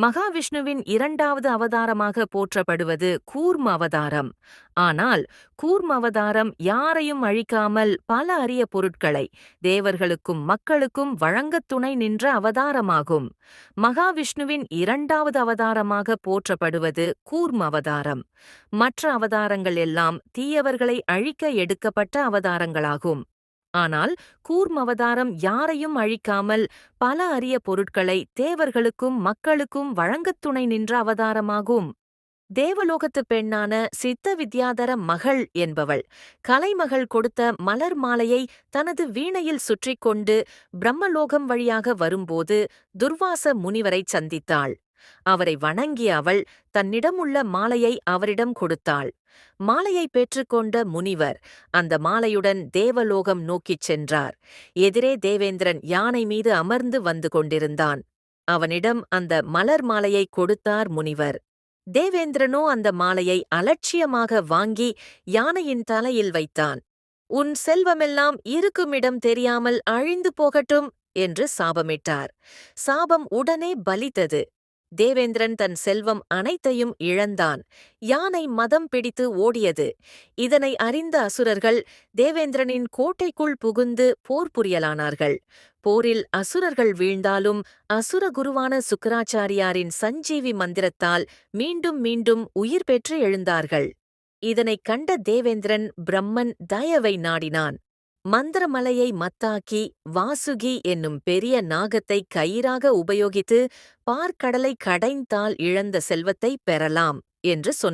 மகாவிஷ்ணுவின் இரண்டாவது அவதாரமாக போற்றப்படுவது கூர்ம அவதாரம். ஆனால் கூர்ம அவதாரம் யாரையும் அழிக்காமல் பல அரிய பொருட்களை தேவர்களுக்கும் மக்களுக்கும் வழங்கத் துணை நின்ற அவதாரமாகும். மகாவிஷ்ணுவின் இரண்டாவது அவதாரமாக போற்றப்படுவது கூர்ம அவதாரம். மற்ற அவதாரங்கள் எல்லாம் தீயவர்களை அழிக்க எடுக்கப்பட்ட அவதாரங்களாகும். ஆனால் கூர்ம் அவதாரம் யாரையும் அழிக்காமல் பல அரிய பொருட்களை தேவர்களுக்கும் மக்களுக்கும் வழங்கத் துணை நின்ற அவதாரமாகும். தேவலோகத்துப் பெண்ணான சித்த வித்யாதர மகள் என்பவள் கலைமகள் கொடுத்த மலர் மாலையை தனது வீணையில் சுற்றிக்கொண்டு பிரம்மலோகம் வழியாக வரும்போது துர்வாச முனிவரைச் சந்தித்தாள். அவரை வணங்கிய அவள் தன்னிடமுள்ள மாலையை அவரிடம் கொடுத்தாள். மாலையை பெற்றுக்கொண்ட முனிவர் அந்த மாலையுடன் தேவலோகம் நோக்கிச் சென்றார். எதிரே தேவேந்திரன் யானை மீது அமர்ந்து வந்து கொண்டிருந்தான். அவனிடம் அந்த மலர் மாலையை கொடுத்தார் முனிவர். தேவேந்திரனோ அந்த மாலையை அலட்சியமாக வாங்கி யானையின் தலையில் வைத்தான். உன் செல்வமெல்லாம் இருக்குமிடம் தெரியாமல் அழிந்து போகட்டும் என்று சாபமிட்டார். சாபம் உடனே பலித்தது. தேவேந்திரன் தன் செல்வம் அனைத்தையும் இழந்தான். யானை மதம் பிடித்து ஓடியது. இதனை அறிந்த அசுரர்கள் தேவேந்திரனின் கோட்டைக்குள் புகுந்து போர் புரியலானார்கள். போரில் அசுரர்கள் வீழ்ந்தாலும் அசுர குருவான சுக்கராச்சாரியாரின் சஞ்சீவி மந்திரத்தால் மீண்டும் மீண்டும் உயிர் பெற்று எழுந்தார்கள். இதனைக் கண்ட தேவேந்திரன் பிரம்மன் தயவை நாடினான். மந்திரமலையை மத்தாக்கி வாசுகி என்னும் பெரிய நாகத்தை கயிறாக உபயோகித்து பார்க்கடலை கடைந்தால் இழந்த செல்வத்தை பெறலாம் என்று சொன்னார்